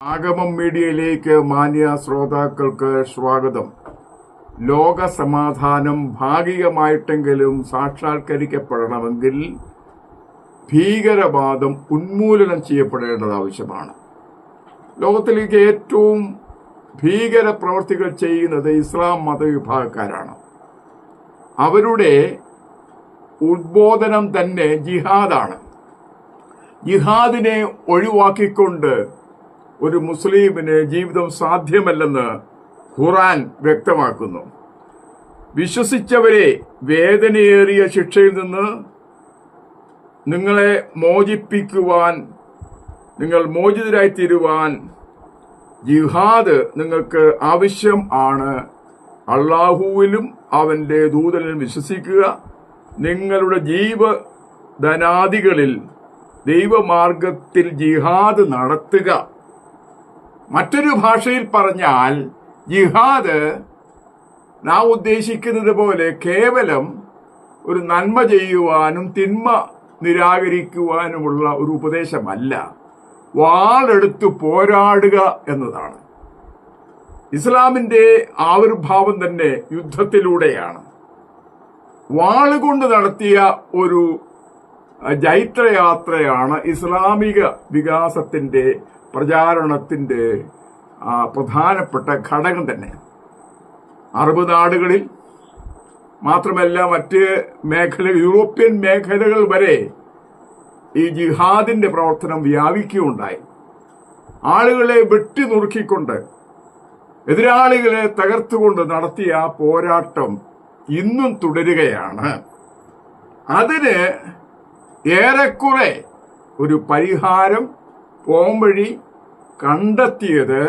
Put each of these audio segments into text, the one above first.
ആഗമം മീഡിയയിലേക്ക് മാന്യ ശ്രോതാക്കൾക്ക് സ്വാഗതം. ലോക സമാധാനം ഭാഗികമായിട്ടെങ്കിലും സാക്ഷാത്കരിക്കപ്പെടണമെങ്കിൽ ഭീകരവാദം ഉന്മൂലനം ചെയ്യപ്പെടേണ്ടത് ആവശ്യമാണ്. ലോകത്തിലേക്ക് ഏറ്റവും ഭീകര പ്രവർത്തികൾ ചെയ്യുന്നത് ഇസ്ലാം മതവിഭാഗക്കാരാണ്. അവരുടെ ഉദ്ബോധനം തന്നെ ജിഹാദാണ്. ജിഹാദിനെ ഒഴിവാക്കിക്കൊണ്ട് ഒരു മുസ്ലിമിന് ജീവിതം സാധ്യമല്ലെന്ന് ഖുറാൻ വ്യക്തമാക്കുന്നു. വിശ്വസിച്ചവരെ വേദനയേറിയ ശിക്ഷയിൽ നിന്ന് നിങ്ങളെ മോചിപ്പിക്കുവാൻ നിങ്ങൾ മോചിതരായി തീരുവാൻ ജിഹാദ് നിങ്ങൾക്ക് ആവശ്യം ആണ്. അള്ളാഹുവിലും അവന്റെ ദൂതനിലും വിശ്വസിക്കുക. നിങ്ങളുടെ ജീവ ജീവധനാദികളിൽ ദൈവമാർഗത്തിൽ ജിഹാദ് നടത്തുക. മറ്റൊരു ഭാഷയിൽ പറഞ്ഞാൽ ജിഹാദ് നാം ഉദ്ദേശിക്കുന്നത് പോലെ കേവലം ഒരു നന്മ ചെയ്യുവാനും തിന്മ നിരാകരിക്കുവാനുമുള്ള ഒരു ഉപദേശമല്ല. വാളെടുത്ത് പോരാടുക എന്നതാണ്. ഇസ്ലാമിന്റെ ആവിർഭാവം തന്നെ യുദ്ധത്തിലൂടെയാണ്. വാളുകൊണ്ട് നടത്തിയ ഒരു ജൈത്രയാത്രയാണ് ഇസ്ലാമിക വികാസത്തിന്റെ പ്രചാരണത്തിന്റെ പ്രധാനപ്പെട്ട ഘടകം തന്നെ അറബ് നാടുകളിൽ മാത്രമല്ല മറ്റ് മേഖല യൂറോപ്യൻ മേഖലകൾ വരെ ഈ ജിഹാദിന്റെ പ്രവർത്തനം വ്യാപിക്കുകയുണ്ടായി. ആളുകളെ വെട്ടി നുറുക്കിക്കൊണ്ട് എതിരാളികളെ തകർത്തുകൊണ്ട് നടത്തിയ ആ പോരാട്ടം ഇന്നും തുടരുകയാണ്. അതിന് ഏറെക്കുറെ ഒരു പരിഹാരം പോംവഴി കണ്ടെത്തിയത്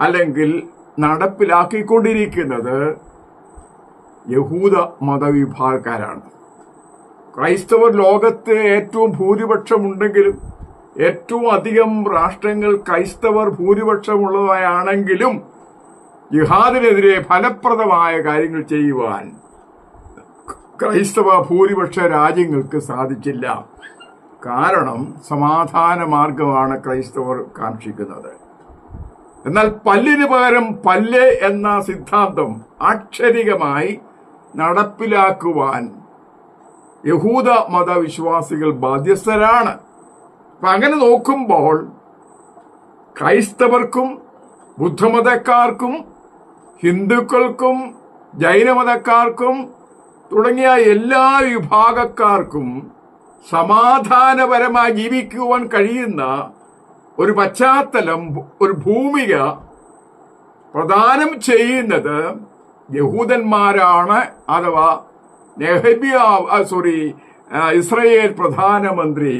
അല്ലെങ്കിൽ നടപ്പിലാക്കിക്കൊണ്ടിരിക്കുന്നത് യഹൂദ മതവിഭാഗക്കാരാണ്. ക്രൈസ്തവർ ലോകത്ത് ഏറ്റവും ഭൂരിപക്ഷമുണ്ടെങ്കിലും ഏറ്റവും അധികം രാഷ്ട്രങ്ങൾ ക്രൈസ്തവർ ഭൂരിപക്ഷമുള്ളതായാണെങ്കിലും ജിഹാദിനെതിരെ ഫലപ്രദമായ കാര്യങ്ങൾ ചെയ്യുവാൻ ക്രൈസ്തവ ഭൂരിപക്ഷ രാജ്യങ്ങൾക്ക് സാധിച്ചില്ല. കാരണം സമാധാന മാർഗമാണ് ക്രൈസ്തവർ കാക്ഷിക്കുന്നത്. എന്നാൽ പല്ലിന് പകരം പല്ല് എന്ന സിദ്ധാന്തം ആക്ഷരികമായി നടപ്പിലാക്കുവാൻ യഹൂദ മതവിശ്വാസികൾ ബാധ്യസ്ഥരാണ്. അപ്പൊ അങ്ങനെ നോക്കുമ്പോൾ ക്രൈസ്തവർക്കും ബുദ്ധമതക്കാർക്കും ഹിന്ദുക്കൾക്കും ജൈനമതക്കാർക്കും തുടങ്ങിയ എല്ലാ വിഭാഗക്കാർക്കും സമാധാനപരമായി ജീവിക്കുവാൻ കഴിയുന്ന ഒരു പശ്ചാത്തലം ഒരു ഭൂമിക പ്രദാനം ചെയ്യുന്നത് യഹൂദന്മാരാണ് അഥവാ നെഹബിയ സോറി ഇസ്രയേൽ പ്രധാനമന്ത്രി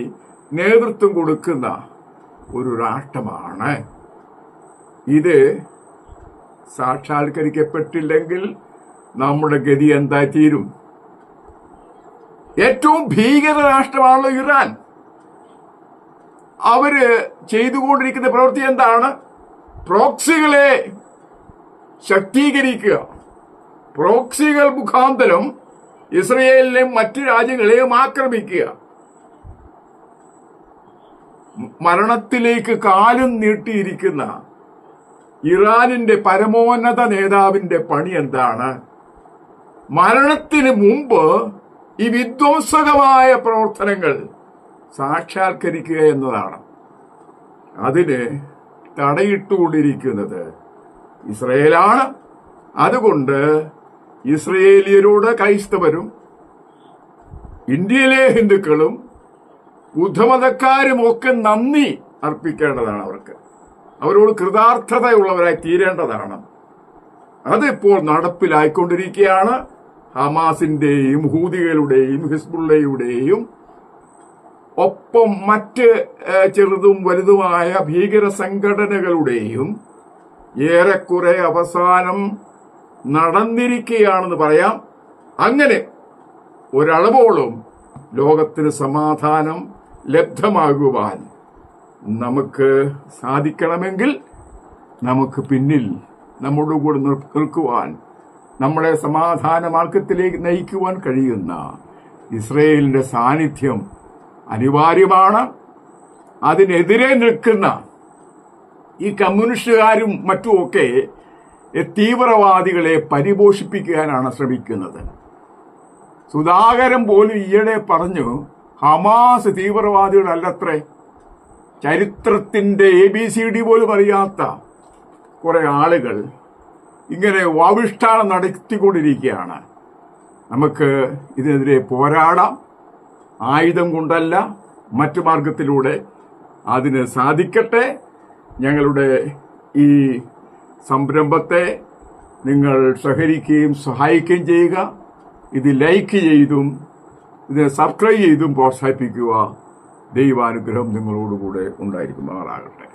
നേതൃത്വം കൊടുക്കുന്ന ഒരു രാഷ്ട്രമാണ്. ഇത് സാക്ഷാത്കരിക്കപ്പെട്ടില്ലെങ്കിൽ നമ്മുടെ ഗതി എന്തായി തീരും ഏറ്റവും ഭീകര രാഷ്ട്രമാണല്ലോ ഇറാൻ. അവർ ചെയ്തുകൊണ്ടിരിക്കുന്ന പ്രവൃത്തി എന്താണ്? പ്രോക്സികളെ ശക്തീകരിക്കുക. പ്രോക്സികൾ മുഖാന്തരം ഇസ്രയേലിനെയും മറ്റു രാജ്യങ്ങളെയും ആക്രമിക്കുക. മരണത്തിലേക്ക് കാലും നീട്ടിയിരിക്കുന്ന ഇറാനിന്റെ പരമോന്നത നേതാവിന്റെ പണി എന്താണ്? മരണത്തിന് മുമ്പ് ഈ വിധ്വംസകമായ പ്രവർത്തനങ്ങൾ സാക്ഷാത്കരിക്കുക എന്നതാണ്. അതിന് തടയിട്ടുകൊണ്ടിരിക്കുന്നത് ഇസ്രയേലാണ്. അതുകൊണ്ട് ഇസ്രയേലിയരോട് ക്രൈസ്തവരും ഇന്ത്യയിലെ ഹിന്ദുക്കളും ബുദ്ധമതക്കാരും ഒക്കെ നന്ദി അർപ്പിക്കേണ്ടതാണ് അവർക്ക്. അവരോട് കൃതാർത്ഥതയുള്ളവരായി തീരേണ്ടതാണ്. അതിപ്പോൾ നടപ്പിലായിക്കൊണ്ടിരിക്കുകയാണ്. ഹമാസിന്റെയും ഹൂതികളുടെയും ഹിസ്ബുള്ളയുടെയും ഒപ്പം മറ്റ് ചെറുതും വലുതുമായ ഭീകര സംഘടനകളുടെയും ഏറെക്കുറെ അവസാനം നടന്നിരിക്കുകയാണെന്ന് പറയാം. അങ്ങനെ ഒരളവോളം ലോകത്തിന് സമാധാനം ലബ്ധമാകുവാൻ നമുക്ക് സാധിക്കണമെങ്കിൽ നമുക്ക് പിന്നിൽ നമ്മുടെ കൂടെ നിൽക്കുവാൻ നമ്മളെ സമാധാന മാർഗത്തിലേക്ക് നയിക്കുവാൻ കഴിയുന്ന ഇസ്രയേലിന്റെ സാന്നിധ്യം അനിവാര്യമാണ്. അതിനെതിരെ നിൽക്കുന്ന ഈ കമ്മ്യൂണിസ്റ്റുകാരും മറ്റുമൊക്കെ തീവ്രവാദികളെ പരിപോഷിപ്പിക്കാനാണ് ശ്രമിക്കുന്നത്. സുധാകരൻ പോലും ഈയിടെ പറഞ്ഞു ഹമാസ് തീവ്രവാദികളല്ലത്രേ. ചരിത്രത്തിന്റെ എ ബി സി ഡി പോലും അറിയാത്ത കുറെ ആളുകൾ ഇങ്ങനെ വാവിഷ്ഠാനം നടത്തിക്കൊണ്ടിരിക്കുകയാണ്. നമുക്ക് ഇതിനെതിരെ പോരാടാം. ആയുധം കൊണ്ടല്ല മറ്റു മാർഗത്തിലൂടെ അതിന് സാധിക്കട്ടെ. ഞങ്ങളുടെ ഈ സംരംഭത്തെ നിങ്ങൾ സഹകരിക്കുകയും സഹായിക്കുകയും ചെയ്യുക. ഇത് ലൈക്ക് ചെയ്തും ഇത് സബ്സ്ക്രൈബ് ചെയ്തും പ്രോത്സാഹിപ്പിക്കുക ദൈവാനുഗ്രഹം നിങ്ങളോടുകൂടെ ഉണ്ടായിരിക്കുമാറാകട്ടെ